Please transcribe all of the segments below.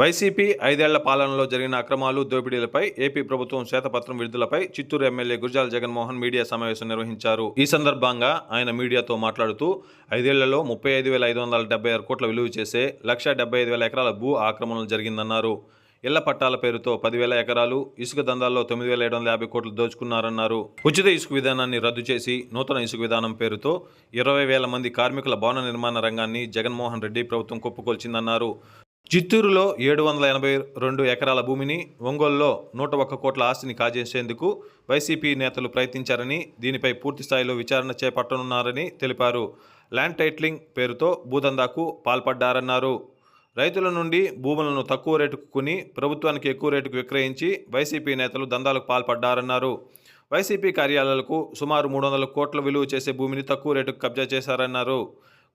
YCP ఐదేళ్ళ పాలనలో జరిగిన అక్రమాలు దోపిడీలపై ఏపీ ప్రభుత్వం శ్వేతపత్రం విడుదలపై చిత్తూరు ఎమ్మెల్యే గురజాల జగన్మోహన్ మీడియా సమావేశం నిర్వహించారు. ఈ సందర్భంగా ఆయన మీడియాతో మాట్లాడుతూ ఐదేళ్ళలో ముప్పై ఐదు వేల ఐదు వందల డెబ్బై ఆరు కోట్ల విలువ చేసే లక్ష డెబ్బై ఐదు వేల ఎకరాల భూ ఆక్రమణలు జరిగిందన్నారు. ఇళ్ళ పట్టాల పేరుతో పదివేల ఎకరాలు ఇసుక దందాల్లో తొమ్మిది వేల ఏడు వందల యాభై కోట్లు దోచుకున్నారన్నారు. ఉచిత ఇసుక విధానాన్ని రద్దు చేసి నూతన ఇసుక విధానం పేరుతో ఇరవై వేల మంది కార్మికుల భవన నిర్మాణ రంగాన్ని జగన్మోహన్ రెడ్డి ప్రభుత్వం కుప్పకొల్చిందన్నారు. చిత్తూరులో ఏడు వందల ఎనభై రెండు ఎకరాల భూమిని ఒంగోలులో నూట ఒక్క కోట్ల ఆస్తిని కాజేసేందుకు వైసీపీ నేతలు ప్రయత్నించారని దీనిపై పూర్తి స్థాయిలో విచారణ చేపట్టనున్నారని తెలిపారు. ల్యాండ్ టైట్లింగ్ పేరుతో భూదందాకు పాల్పడ్డారన్నారు. రైతుల నుండి భూములను తక్కువ రేటుకు కొని ప్రభుత్వానికి ఎక్కువ రేటుకు విక్రయించి వైసీపీ నేతలు దందాలకు పాల్పడ్డారన్నారు. వైసీపీ కార్యాలయాలకు సుమారు మూడు వందల కోట్ల విలువ చేసే భూమిని తక్కువ రేటుకు కబ్జా చేశారన్నారు.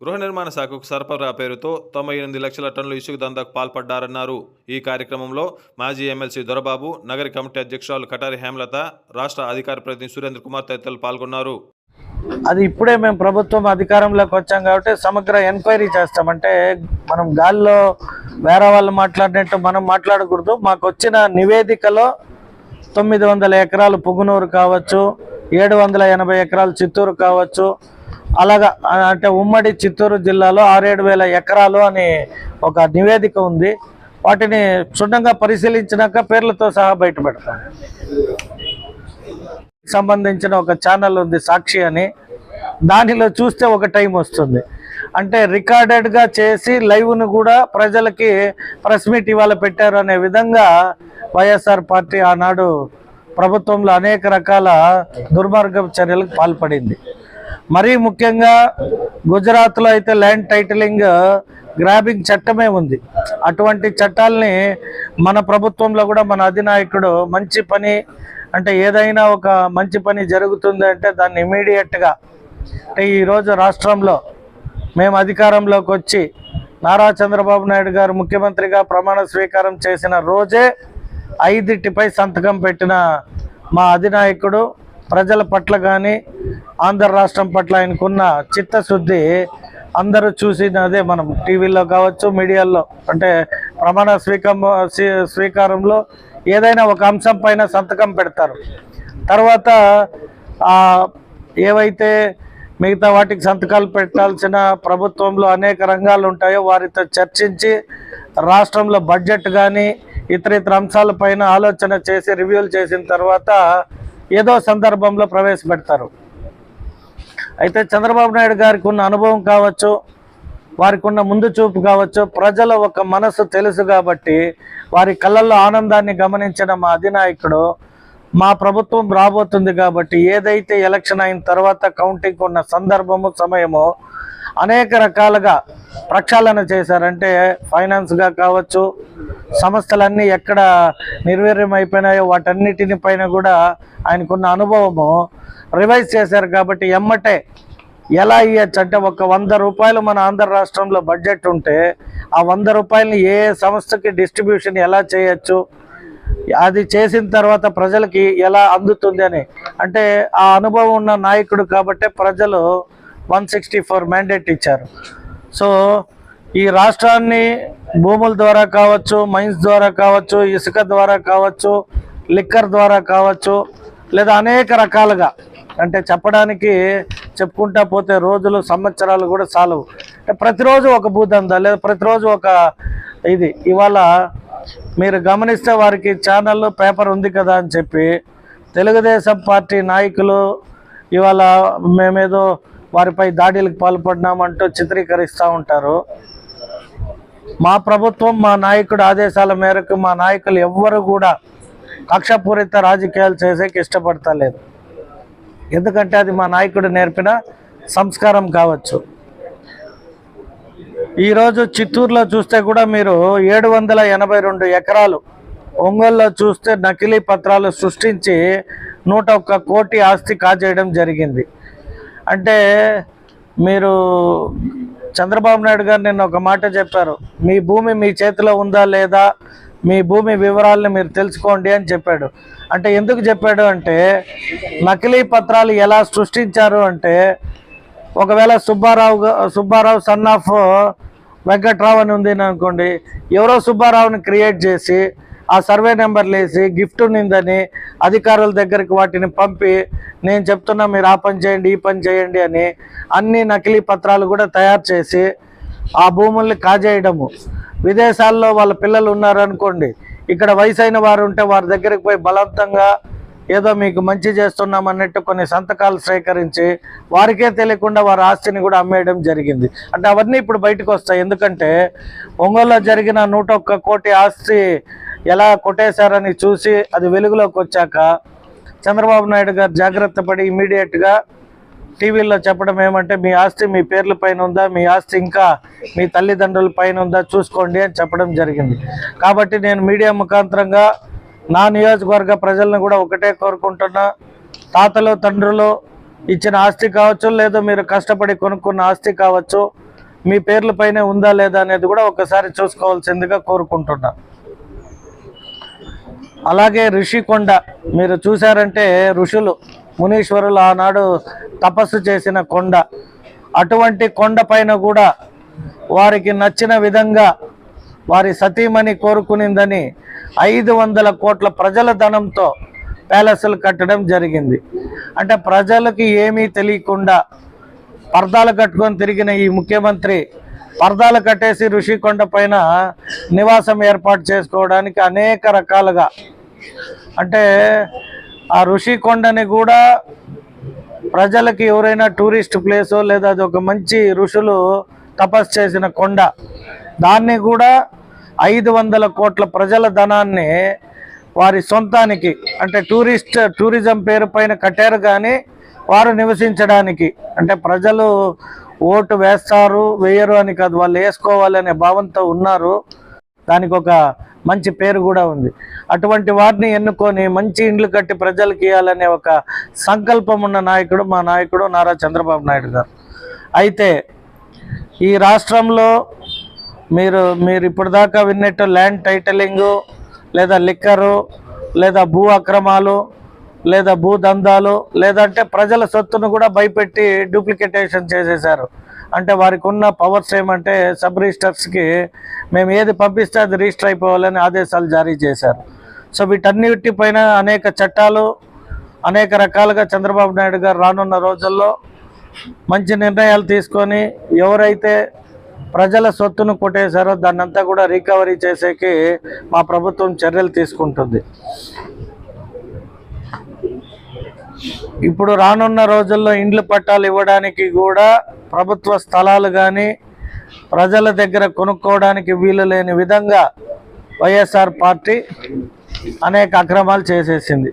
గృహ నిర్మాణ శాఖకు సరఫరా పేరుతో తొంభై ఎనిమిది లక్షల టన్నుల ఇసుక దందాకు పాల్పడ్డారన్నారు. ఈ కార్యక్రమంలో మాజీ ఎమ్మెల్సీ దొరబాబు నగర కమిటీ అధ్యక్షురాలు కటారి హేమలత రాష్ట్ర అధికార ప్రతినిధి సురేంద్ర కుమార్ తదితరులు పాల్గొన్నారు. అది ఇప్పుడే మేము ప్రభుత్వం అధికారంలోకి వచ్చాం కాబట్టి సమగ్ర ఎంక్వైరీ చేస్తామంటే మనం గాల్లో వేరే వాళ్ళు మాట్లాడినట్టు మనం మాట్లాడకూడదు. మాకు వచ్చిన నివేదికలో తొమ్మిది వందల ఎకరాలు పుగునూరు కావచ్చు ఏడు వందల ఎనభై ఎకరాలు చిత్తూరు కావచ్చు అలాగా అంటే ఉమ్మడి చిత్తూరు జిల్లాలో ఆరేడు వేల ఎకరాలు అని ఒక నివేదిక ఉంది. వాటిని క్షుణ్ణంగా పరిశీలించినాక పేర్లతో సహా బయట పెడతాం. సంబంధించిన ఒక ఛానల్ ఉంది సాక్షి అని. దానిలో చూస్తే ఒక టైం వస్తుంది. అంటే రికార్డెడ్గా చేసి లైవ్ను కూడా ప్రజలకి ప్రెస్ మీట్ ఇవాళ పెట్టారు అనే విధంగా వైఎస్ఆర్ పార్టీ ఆనాడు ప్రభుత్వంలో అనేక రకాల దుర్మార్గ చర్యలకు పాల్పడింది. మరీ ముఖ్యంగా గుజరాత్లో అయితే ల్యాండ్ టైటిలింగ్ గ్రాబింగ్ చట్టమే ఉంది. అటువంటి చట్టాలని మన ప్రభుత్వంలో కూడా మన అధినాయకుడు మంచి పని అంటే ఏదైనా ఒక మంచి పని జరుగుతుంది అంటే దాన్ని ఇమీడియట్గా అంటే ఈరోజు రాష్ట్రంలో మేము అధికారంలోకి వచ్చి నారా చంద్రబాబు నాయుడు గారు ముఖ్యమంత్రిగా ప్రమాణ స్వీకారం చేసిన రోజే ఐదింటిపై సంతకం పెట్టిన మా అధినాయకుడు ప్రజల పట్ల కానీ ఆంధ్ర రాష్ట్రం పట్ల ఆయనకున్న చిత్తశుద్ధి అందరూ చూసినదే మనం టీవీలో కావచ్చు మీడియాలో. అంటే ప్రమాణ స్వీకం స్వీకారంలో ఏదైనా ఒక అంశం పైన సంతకం పెడతారు. తర్వాత ఏవైతే మిగతా వాటికి సంతకాలు పెట్టాల్సిన ప్రభుత్వంలో అనేక రంగాలు ఉంటాయో వారితో చర్చించి రాష్ట్రంలో బడ్జెట్ కానీ ఇతర ఇతర అంశాలపైన ఆలోచన చేసి రివ్యూలు చేసిన తర్వాత ఏదో సందర్భంలో ప్రవేశపెడతారు. అయితే చంద్రబాబు నాయుడు గారికి ఉన్న అనుభవం కావచ్చు వారికి ఉన్న ముందు చూపు కావచ్చు ప్రజల ఒక మనసు తెలుసు కాబట్టి వారి కళ్ళల్లో ఆనందాన్ని గమనించిన మా అధినాయకుడు మా ప్రభుత్వం రాబోతుంది కాబట్టి ఏదైతే ఎలక్షన్ అయిన తర్వాత కౌంటింగ్ ఉన్న సందర్భము సమయము అనేక రకాలుగా ప్రక్షాళన చేశారంటే ఫైనాన్స్గా కావచ్చు సంస్థలన్నీ ఎక్కడ నిర్వీర్యం అయిపోయినాయో వాటన్నిటిని పైన కూడా ఆయనకున్న అనుభవము రివైజ్ చేశారు కాబట్టి ఎమ్మటే ఎలా ఇవ్వచ్చు అంటే ఒక వంద రూపాయలు మన ఆంధ్ర రాష్ట్రంలో బడ్జెట్ ఉంటే ఆ వంద రూపాయలని ఏ సంస్థకి డిస్ట్రిబ్యూషన్ ఎలా చేయొచ్చు అది చేసిన తర్వాత ప్రజలకి ఎలా అందుతుంది అని. అంటే ఆ అనుభవం ఉన్న నాయకుడు కాబట్టే ప్రజలు వన్ సిక్స్టీ ఫోర్ మ్యాండేట్ ఇచ్చారు. సో ఈ రాష్ట్రాన్ని భూముల ద్వారా కావచ్చు మైన్స్ ద్వారా కావచ్చు ఇసుక ద్వారా కావచ్చు లిక్కర్ ద్వారా కావచ్చు లేదా అనేక రకాలుగా అంటే చెప్పడానికి చెప్పుకుంటా పోతే రోజులు సంవత్సరాలు కూడా చాలవు అంటే ప్రతిరోజు ఒక భూదంద లేదా ప్రతిరోజు ఒక ఇది. ఇవాళ మీరు గమనిస్తే వారికి ఛానల్ పేపర్ ఉంది కదా అని చెప్పి తెలుగుదేశం పార్టీ నాయకులు ఇవాళ మేమేదో వారిపై దాడులకు పాల్పడినామంటూ చిత్రీకరిస్తూ ఉంటారు. మా ప్రభుత్వం మా నాయకుడు ఆదేశాల మేరకు మా నాయకులు ఎవ్వరు కూడా కక్షపూరిత రాజకీయాలు చేసేకి ఇష్టపడతలేదు. ఎందుకంటే అది మా నాయకుడు నేర్పిన సంస్కారం కావచ్చు. ఈరోజు చిత్తూరులో చూస్తే కూడా మీరు ఏడు వందల ఎనభై రెండు ఎకరాలు ఒంగోలులో చూస్తే నకిలీ పత్రాలు సృష్టించి నూట ఒక్క కోటి ఆస్తి కాజేయడం జరిగింది. అంటే మీరు చంద్రబాబు నాయుడు గారు నిన్న ఒక మాట చెప్పారు. మీ భూమి మీ చేతిలో ఉందా లేదా మీ భూమి వివరాలను మీరు తెలుసుకోండి అని చెప్పాడు. అంటే ఎందుకు చెప్పాడు అంటే నకిలీ పత్రాలు ఎలా సృష్టించారు అంటే ఒకవేళ సుబ్బారావు సుబ్బారావు సన్ ఆఫ్ వెంకట్రావు అని ఉంది అనుకోండి ఎవరో సుబ్బారావుని క్రియేట్ చేసి ఆ సర్వే నెంబర్లు వేసి గిఫ్ట్ ఉన్నిందని అధికారుల దగ్గరికి వాటిని పంపి నేను చెప్తున్నా మీరు ఆ పని చేయండి ఈ పని చేయండి అని అన్ని నకిలీ పత్రాలు కూడా తయారు చేసి ఆ భూముల్ని కాజేయడము. విదేశాల్లో వాళ్ళ పిల్లలు ఉన్నారనుకోండి ఇక్కడ వయసు అయిన వారు ఉంటే వారి దగ్గరికి పోయి బలవంతంగా ఏదో మీకు మంచి చేస్తున్నాం అన్నట్టు కొన్ని సంతకాలు సేకరించి వారికే తెలియకుండా వారి ఆస్తిని కూడా అమ్మేయడం జరిగింది. అంటే అవన్నీ ఇప్పుడు బయటకు వస్తాయి. ఎందుకంటే ఒంగోలులో జరిగిన నూట ఒక్క కోటి ఆస్తి ఎలా కొట్టేశారని చూసి అది వెలుగులోకి వచ్చాక చంద్రబాబు నాయుడు గారు జాగ్రత్త పడి ఇమీడియట్గా టీవీలో చెప్పడం ఏమంటే మీ ఆస్తి మీ పేర్ల పైన ఉందా? మీ ఆస్తి ఇంకా మీ తల్లిదండ్రుల పైన ఉందా? చూసుకోండి అని చెప్పడం జరిగింది. కాబట్టి నేను మీడియా ముఖాంతరంగా నా నియోజకవర్గ ప్రజలను కూడా ఒకటే కోరుకుంటున్నా. తాతలు తండ్రులు ఇచ్చిన ఆస్తి కావచ్చు లేదా మీరు కష్టపడి కొనుక్కున్న ఆస్తి కావచ్చు మీ పేర్ల పైన ఉందా లేదా అనేది కూడా ఒకసారి చూసుకోవాల్సిందిగా కోరుకుంటున్నా. అలాగే ఋషికొండ మీరు చూశారంటే ఋషులు మునీశ్వరులు ఆనాడు తపస్సు చేసిన కొండ. అటువంటి కొండ పైన కూడా వారికి నచ్చిన విధంగా వారి సతీమణి కోరుకునిందని ఐదు వందల కోట్ల ప్రజల ధనంతో ప్యాలెస్లు కట్టడం జరిగింది. అంటే ప్రజలకి ఏమీ తెలియకుండా పర్దాలు కట్టుకొని తిరిగిన ఈ ముఖ్యమంత్రి పర్దాలు కట్టేసి ఋషికొండ పైన నివాసం ఏర్పాటు చేసుకోవడానికి అనేక రకాలుగా అంటే ఆ ఋషికొండని కూడా ప్రజలకి ఎవరైనా టూరిస్ట్ ప్లేసో లేదా అది ఒక మంచి ఋషులు తపస్సు చేసిన కొండ దాన్ని కూడా ఐదు వందల కోట్ల ప్రజల ధనాన్ని వారి సొంతానికి అంటే టూరిస్ట్ టూరిజం పేరు పైన కట్టారు కానీ వారు నివసించడానికి అంటే ప్రజలు ఓటు వేస్తారు వేయరు అని కాదు వాళ్ళు వేసుకోవాలనే భావంతో ఉన్నారు. దానికి ఒక మంచి పేరు కూడా ఉంది. అటువంటి వారిని ఎన్నుకొని మంచి ఇండ్లు కట్టి ప్రజలకు ఇవ్వాలనే ఒక సంకల్పం ఉన్న నాయకుడు మా నాయకుడు నారా చంద్రబాబు నాయుడు గారు. అయితే ఈ రాష్ట్రంలో మీరు మీరు ఇప్పటిదాకా విన్నట్టు ల్యాండ్ టైటలింగు లేదా లిక్కరు లేదా భూ అక్రమాలు లేదా భూ దందాలు లేదంటే ప్రజల సొత్తును కూడా భయపెట్టి డూప్లికేటేషన్ చేసేశారు. అంటే వారికి ఉన్న పవర్స్ ఏమంటే సబ్ రిజిస్టర్స్కి మేము ఏది పంపిస్తే అది రిజిస్టర్ అయిపోవాలని ఆదేశాలు జారీ చేశారు. సో వీటన్నిటిపైన అనేక చట్టాలు అనేక రకాలుగా చంద్రబాబు నాయుడు గారు రానున్న రోజుల్లో మంచి నిర్ణయాలు తీసుకొని ఎవరైతే ప్రజల సొత్తును కొట్టేశారో దాన్నంతా కూడా రికవరీ చేసేకి మా ప్రభుత్వం చర్యలు తీసుకుంటుంది. ఇప్పుడు రానున్న రోజుల్లో ఇండ్లు పట్టాలు ఇవ్వడానికి కూడా ప్రభుత్వ స్థలాలు కానీ ప్రజల దగ్గర కొనుక్కోవడానికి వీలు లేని విధంగా వైఎస్ఆర్ పార్టీ అనేక అక్రమాలు చేసేసింది.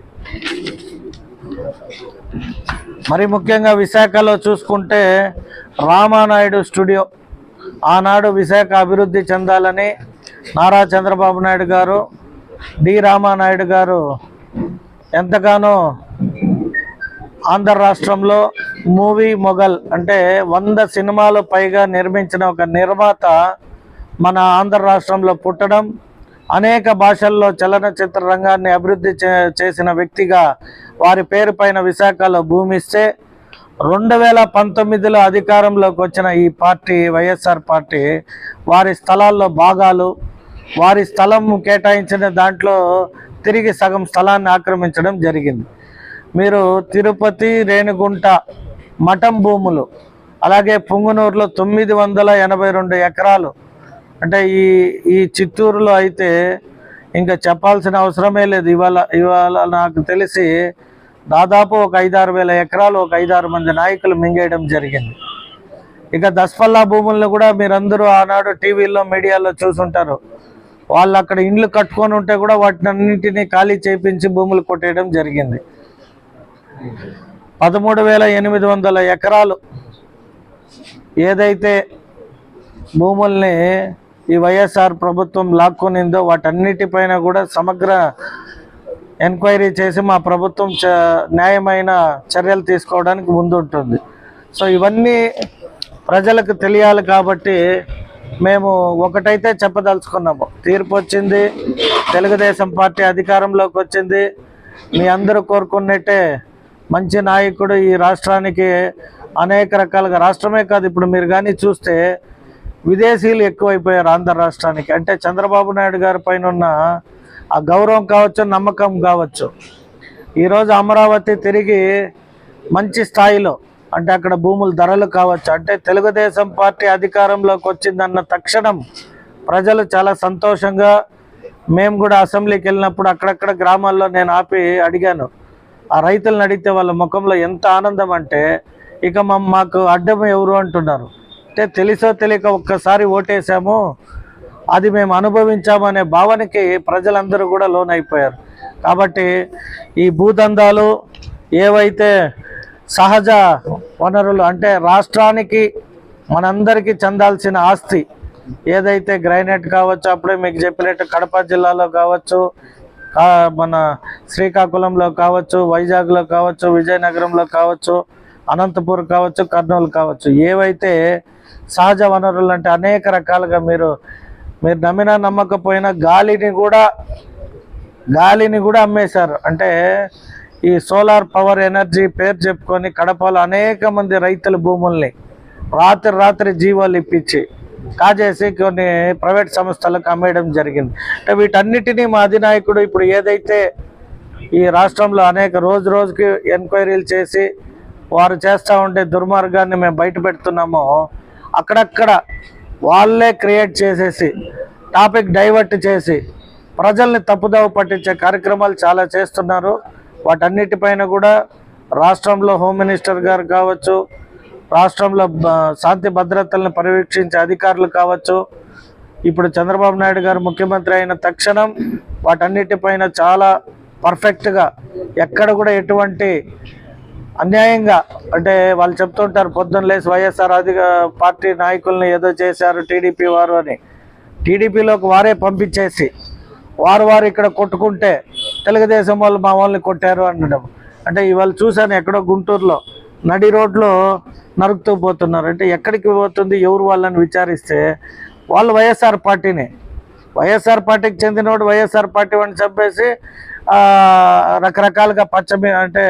మరి ముఖ్యంగా విశాఖలో చూసుకుంటే రామానాయుడు స్టూడియో. ఆనాడు విశాఖ అభివృద్ధి చెందాలని నారా చంద్రబాబు నాయుడు గారు డి రామానాయుడు గారు ఎంతగానో ఆంధ్ర రాష్ట్రంలో మూవీ మొఘల్ అంటే వంద సినిమాలు పైగా నిర్మించిన ఒక నిర్మాత మన ఆంధ్ర రాష్ట్రంలో పుట్టడం అనేక భాషల్లో చలనచిత్ర రంగాన్ని అభివృద్ధి చే- చేసిన వ్యక్తిగా వారి పేరు పైన విశాఖలో భూమిస్తే రెండు వేల పంతొమ్మిదిలో అధికారంలోకి వచ్చిన ఈ పార్టీ వైఎస్ఆర్ పార్టీ వారి స్థలాల్లో భాగాలు వారి స్థలం కేటాయించిన దాంట్లో తిరిగి సగం స్థలాన్ని ఆక్రమించడం జరిగింది. మీరు తిరుపతి రేణుగుంట మఠం భూములు అలాగే పుంగునూరులో తొమ్మిది వందల ఎనభై రెండు ఎకరాలు అంటే ఈ ఈ చిత్తూరులో అయితే ఇంకా చెప్పాల్సిన అవసరమే లేదు. ఇవాళ ఇవాళ నాకు తెలిసి దాదాపు ఒక ఐదారు వేల ఎకరాలు ఒక ఐదారు మంది నాయకులు మింగేయడం జరిగింది. ఇక దస్పల్లా భూములను కూడా మీరందరూ ఆనాడు టీవీల్లో మీడియాలో చూసుంటారు. వాళ్ళు అక్కడ ఇండ్లు కట్టుకొని ఉంటే కూడా వాటిని అన్నింటినీ ఖాళీ చేయించి భూములు కొట్టేయడం జరిగింది. పదమూడు వేల ఎనిమిది వందల ఎకరాలు ఏదైతే భూముల్ని ఈ వైఎస్ఆర్ ప్రభుత్వం లాక్కొనిందో వాటన్నిటిపైన కూడా సమగ్ర ఎంక్వైరీ చేసి మా ప్రభుత్వం చ న్యాయమైన చర్యలు తీసుకోవడానికి ముందుంటుంది. సో ఇవన్నీ ప్రజలకు తెలియాలి కాబట్టి మేము ఒకటైతే చెప్పదలుచుకున్నాము. తీర్పు వచ్చింది తెలుగుదేశం పార్టీ అధికారంలోకి వచ్చింది. మీ అందరూ కోరుకున్నట్టే మంచి నాయకుడు ఈ రాష్ట్రానికి అనేక రకాలుగా రాష్ట్రమే కాదు ఇప్పుడు మీరు కానీ చూస్తే విదేశీయులు ఎక్కువైపోయారు ఆంధ్ర రాష్ట్రానికి. అంటే చంద్రబాబు నాయుడు గారి పైన ఉన్న ఆ గౌరవం కావచ్చు నమ్మకం కావచ్చు. ఈరోజు అమరావతి తిరిగి మంచి స్థాయిలో అంటే అక్కడ భూముల ధరలు కావచ్చు. అంటే తెలుగుదేశం పార్టీ అధికారంలోకి వచ్చిందన్న తక్షణం ప్రజలు చాలా సంతోషంగా మేము కూడా అసెంబ్లీకి వెళ్ళినప్పుడు అక్కడక్కడ గ్రామాల్లో నేను ఆపి అడిగాను. ఆ రైతులను అడిగితే వాళ్ళ ముఖంలో ఎంత ఆనందం అంటే ఇక మాకు అడ్డం ఎవరు అంటున్నారు. అంటే తెలిసో తెలియక ఒక్కసారి ఓటేసాము అది మేము అనుభవించామనే భావనకి ప్రజలందరూ కూడా లోనైపోయారు. కాబట్టి ఈ భూదందాలు ఏవైతే సహజ వనరులు అంటే రాష్ట్రానికి మనందరికీ చెందాల్సిన ఆస్తి. ఏదైతే గ్రైనేట్ కావచ్చు అప్పుడే మీకు చెప్పినట్టు కడప జిల్లాలో కావచ్చు మన శ్రీకాకుళంలో కావచ్చు వైజాగ్లో కావచ్చు విజయనగరంలో కావచ్చు అనంతపూర్ కావచ్చు కర్నూలు కావచ్చు. ఏవైతే సహజ వనరులు అంటే అనేక రకాలుగా మీరు మీరు నమ్మినా నమ్మకపోయినా గాలిని కూడా గాలిని కూడా అమ్మేశారు. అంటే ఈ సోలార్ పవర్ ఎనర్జీ పేరు చెప్పుకొని కడపలో అనేక మంది రైతుల భూముల్ని రాత్రి రాత్రి జీవాలు ఇప్పించి కాజేసి కొన్ని ప్రైవేట్ సంస్థలకు అమ్మేయడం జరిగింది. అంటే వీటన్నిటినీ మా అధినాయకుడు ఇప్పుడు ఏదైతే ఈ రాష్ట్రంలో అనేక రోజు రోజుకి ఎంక్వైరీలు చేసి వారు చేస్తూ ఉండే దుర్మార్గాన్ని మేము బయట పెడుతున్నామో అక్కడక్కడ వాళ్ళే క్రియేట్ చేసేసి టాపిక్ డైవర్ట్ చేసి ప్రజల్ని తప్పుదోవ పట్టించే కార్యక్రమాలు చాలా చేస్తున్నారు. వాటన్నిటిపైన కూడా రాష్ట్రంలో హోమ్ మినిస్టర్ గారు కావచ్చు రాష్ట్రంలో శాంతి భద్రతలను పర్యవేక్షించే అధికారులు కావచ్చు ఇప్పుడు చంద్రబాబు నాయుడు గారు ముఖ్యమంత్రి అయిన తక్షణం వాటన్నిటిపైన చాలా పర్ఫెక్ట్గా ఎక్కడ కూడా ఎటువంటి అన్యాయంగా అంటే వాళ్ళు చెప్తుంటారు పొద్దున్న లేసి వైఎస్ఆర్ అధిక పార్టీ నాయకుల్ని ఏదో చేశారు టీడీపీ వారు అని. టీడీపీలోకి వారే పంపించేసి వారు వారు ఇక్కడ కొట్టుకుంటే తెలుగుదేశం వాళ్ళు మా వాళ్ళని కొట్టారు అనడం అంటే ఇవాళ చూశాను ఎక్కడో గుంటూరులో నడి రోడ్లో నరుకుతూ పోతున్నారు. అంటే ఎక్కడికి పోతుంది ఎవరు వాళ్ళని విచారిస్తే వాళ్ళు వైఎస్ఆర్ పార్టీని. వైఎస్ఆర్ పార్టీకి చెందినవాడు వైఎస్ఆర్ పార్టీ అని చెప్పేసి రకరకాలుగా పచ్చమి అంటే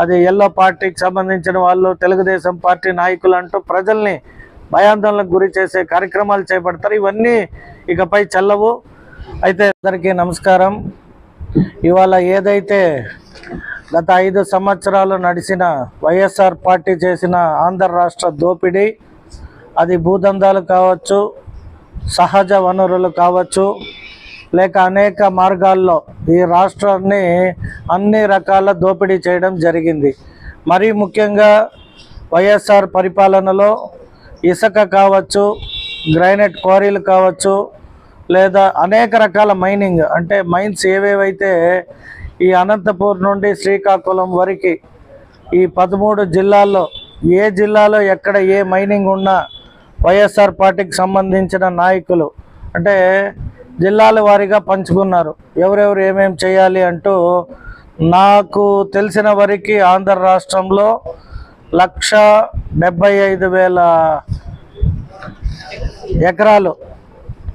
అది ఎల్లో పార్టీకి సంబంధించిన వాళ్ళు తెలుగుదేశం పార్టీ నాయకులు అంటూ ప్రజల్ని భయాందోళనకు గురి చేసే కార్యక్రమాలు చేపడతారు. ఇవన్నీ ఇకపై చల్లవు. అయితే అందరికీ నమస్కారం. ఇవాళ ఏదైతే గత ఐదు సంవత్సరాలు నడిచిన వైఎస్ఆర్ పార్టీ చేసిన ఆంధ్ర రాష్ట్ర దోపిడీ అది భూదందాలు కావచ్చు సహజ వనరులు కావచ్చు లేక అనేక మార్గాల్లో ఈ రాష్ట్రాన్ని అన్ని రకాల దోపిడీ చేయడం జరిగింది. మరీ ముఖ్యంగా వైఎస్ఆర్ పరిపాలనలో ఇసుక కావచ్చు గ్రైనైట్ క్వారీలు కావచ్చు లేదా అనేక రకాల మైనింగ్ అంటే మైన్స్ ఏవేవైతే ఈ అనంతపూర్ నుండి శ్రీకాకుళం వరకు ఈ పదమూడు జిల్లాల్లో ఏ జిల్లాలో ఎక్కడ ఏ మైనింగ్ ఉన్నా వైఎస్ఆర్ పార్టీకి సంబంధించిన నాయకులు అంటే జిల్లాల వారీగా పంచుకున్నారు. ఎవరెవరు ఏమేమి చేయాలి అంటూ నాకు తెలిసిన వరకు ఆంధ్ర రాష్ట్రంలో లక్ష డెబ్బై ఐదు వేల ఎకరాలు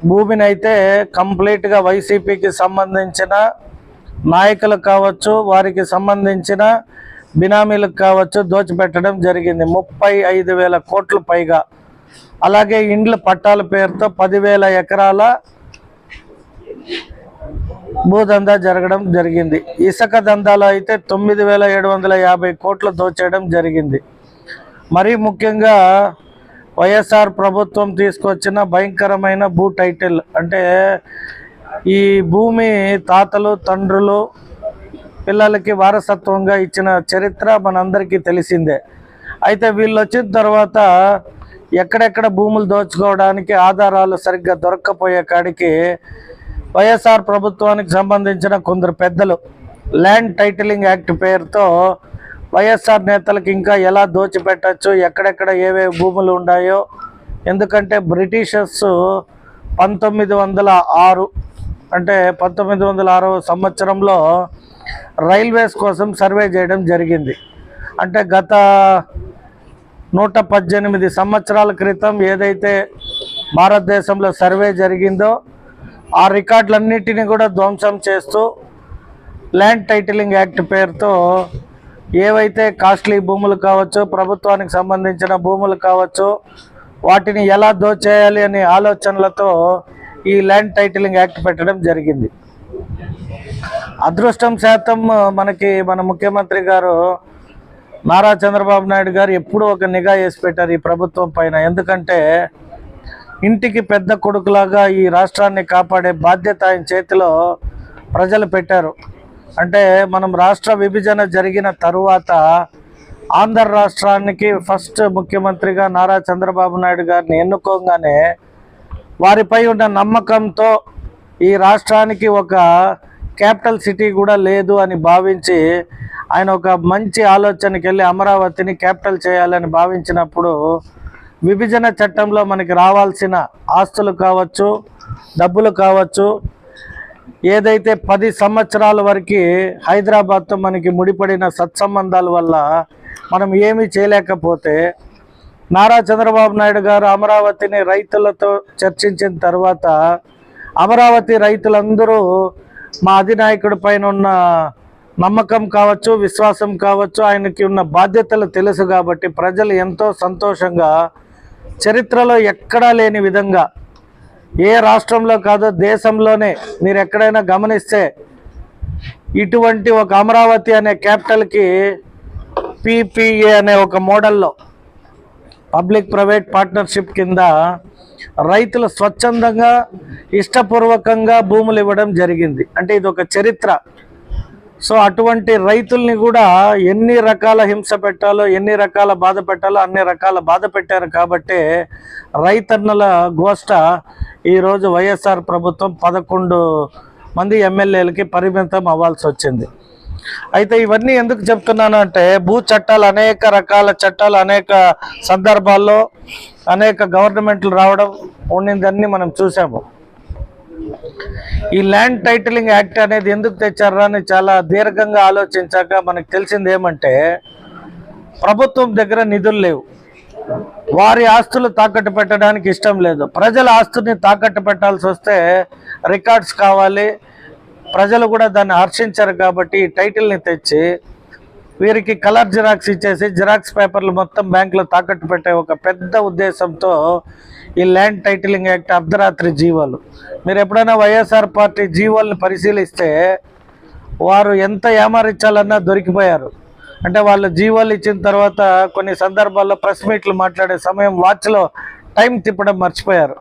భూమిని అయితే కంప్లీట్గా వైసీపీకి సంబంధించిన నాయకులకు కావచ్చు వారికి సంబంధించిన బినామీలకు కావచ్చు దోచిపెట్టడం జరిగింది. ముప్పై ఐదు వేల కోట్లు పైగా. అలాగే ఇండ్ల పట్టాల పేరుతో పదివేల ఎకరాల భూదందా జరగడం జరిగింది. ఇసుక దందాలో అయితే తొమ్మిది వేల ఏడు వందల యాభై కోట్లు దోచేయడం జరిగింది. మరీ ముఖ్యంగా వైఎస్ఆర్ ప్రభుత్వం తీసుకొచ్చిన భయంకరమైన భూ టైటిల్. అంటే ఈ భూమి తాతలు తండ్రులు పిల్లలకి వారసత్వంగా ఇచ్చిన చరిత్ర మనందరికీ తెలిసిందే. అయితే వీళ్ళు వచ్చిన తర్వాత ఎక్కడెక్కడ భూములు దోచుకోవడానికి ఆధారాలు సరిగ్గా దొరక్కపోయే కాడికి వైఎస్ఆర్ ప్రభుత్వానికి సంబంధించిన కొందరు పెద్దలు ల్యాండ్ టైటిలింగ్ యాక్ట్ పేరుతో వైఎస్ఆర్ నేతలకు ఇంకా ఎలా దోచిపెట్టచ్చు ఎక్కడెక్కడ ఏవే భూములు ఉన్నాయో ఎందుకంటే బ్రిటిషర్స్ పంతొమ్మిది వందల ఆరు అంటే పంతొమ్మిది వందల ఆరవ సంవత్సరంలో రైల్వేస్ కోసం సర్వే చేయడం జరిగింది. అంటే గత నూట పద్దెనిమిది సంవత్సరాల క్రితం ఏదైతే భారతదేశంలో సర్వే జరిగిందో ఆ రికార్డులన్నిటినీ కూడా ధ్వంసం చేస్తూ ల్యాండ్ టైటిలింగ్ యాక్ట్ పేరుతో ఏవైతే కాస్ట్లీ భూములు కావచ్చు ప్రభుత్వానికి సంబంధించిన భూములు కావచ్చు వాటిని ఎలా దోచేయాలి అనే ఆలోచనలతో ఈ ల్యాండ్ టైటిలింగ్ యాక్ట్ పెట్టడం జరిగింది. అదృష్టం శాతం మనకి మన ముఖ్యమంత్రి గారు నారా చంద్రబాబు నాయుడు గారు ఎప్పుడూ ఒక నిఘా వేసి పెట్టారు ఈ ప్రభుత్వం పైన. ఎందుకంటే ఇంటికి పెద్ద కొడుకులాగా ఈ రాష్ట్రాన్ని కాపాడే బాధ్యత ఆయన చేతిలో ప్రజలు పెట్టారు. అంటే మనం రాష్ట్ర విభజన జరిగిన తరువాత ఆంధ్ర రాష్ట్రానికి ఫస్ట్ ముఖ్యమంత్రిగా నారా చంద్రబాబు నాయుడు గారిని ఎన్నుకోగానే వారిపై ఉన్న నమ్మకంతో ఈ రాష్ట్రానికి ఒక క్యాపిటల్ సిటీ కూడా లేదు అని భావించి ఆయన ఒక మంచి ఆలోచనకి వెళ్ళి అమరావతిని క్యాపిటల్ చేయాలని భావించినప్పుడు విభజన చట్టంలో మనకి రావాల్సిన ఆస్తులు కావచ్చు డబ్బులు కావచ్చు ఏదైతే పది సంవత్సరాల వరకు హైదరాబాద్తో మనకి ముడిపడిన సత్సంబంధాల వల్ల మనం ఏమీ చేయలేకపోతే నారా చంద్రబాబు నాయుడు గారు అమరావతిని రైతులతో చర్చించిన తర్వాత అమరావతి రైతులందరూ మా అధినాయకుడి పైన ఉన్న నమ్మకం కావచ్చు విశ్వాసం కావచ్చు ఆయనకి ఉన్న బాధ్యతలు తెలుసు కాబట్టి ప్రజలు ఎంతో సంతోషంగా చరిత్రలో ఎక్కడా లేని విధంగా ఏ రాష్ట్రంలో కాదో దేశంలోనే మీరు ఎక్కడైనా గమనిస్తే ఇటువంటి ఒక అమరావతి అనే క్యాపిటల్కి పీపీఏ అనే ఒక మోడల్లో పబ్లిక్ ప్రైవేట్ పార్ట్నర్షిప్ కింద రైతులు స్వచ్ఛందంగా ఇష్టపూర్వకంగా భూములు ఇవ్వడం జరిగింది. అంటే ఇది ఒక చరిత్ర. సో అటువంటి రైతుల్ని కూడా ఎన్ని రకాల హింస పెట్టాలో ఎన్ని రకాల బాధ పెట్టాలో అన్ని రకాల బాధ పెట్టారు కాబట్టి రైతన్నల గోష్ట ఈరోజు వైఎస్ఆర్ ప్రభుత్వం పదకొండు మంది ఎమ్మెల్యేలకి పరిమితం అవ్వాల్సి వచ్చింది. అయితే ఇవన్నీ ఎందుకు చెప్తున్నాను అంటే భూ చట్టాలు అనేక రకాల చట్టాలు అనేక సందర్భాల్లో అనేక గవర్నమెంట్లు రావడం ఉండిందన్నీ మనం చూసాము ఈ ల్యాండ్ టైటిలింగ్ యాక్ట్ అనేది ఎందుకు తెచ్చారా అని చాలా దీర్ఘంగా ఆలోచించాక మనకు తెలిసింది ఏమంటే ప్రభుత్వం దగ్గర నిధులు లేవు. వారి ఆస్తులు తాకట్టు పెట్టడానికి ఇష్టం లేదు. ప్రజల ఆస్తుల్ని తాకట్టు పెట్టాల్సి వస్తే రికార్డ్స్ కావాలి. ప్రజలు కూడా దాన్ని హర్షించారు కాబట్టి ఈ టైటిల్ని తెచ్చి వీరికి కలర్ జిరాక్స్ ఇచ్చేసి జిరాక్స్ పేపర్లు మొత్తం బ్యాంకులో తాకట్టు పెట్టే ఒక పెద్ద ఉద్దేశంతో ఈ ల్యాండ్ టైటిలింగ్ యాక్ట్ అర్ధరాత్రి జీవోలు. మీరు ఎప్పుడైనా వైఎస్ఆర్ పార్టీ జీవోల్ని పరిశీలిస్తే వారు ఎంత ఏమారించాలన్నా దొరికిపోయారు. అంటే వాళ్ళు జీవోలు ఇచ్చిన తర్వాత కొన్ని సందర్భాల్లో ప్రెస్ మీట్లు మాట్లాడే సమయం వాచ్లో టైం తిప్పడం మర్చిపోయారు.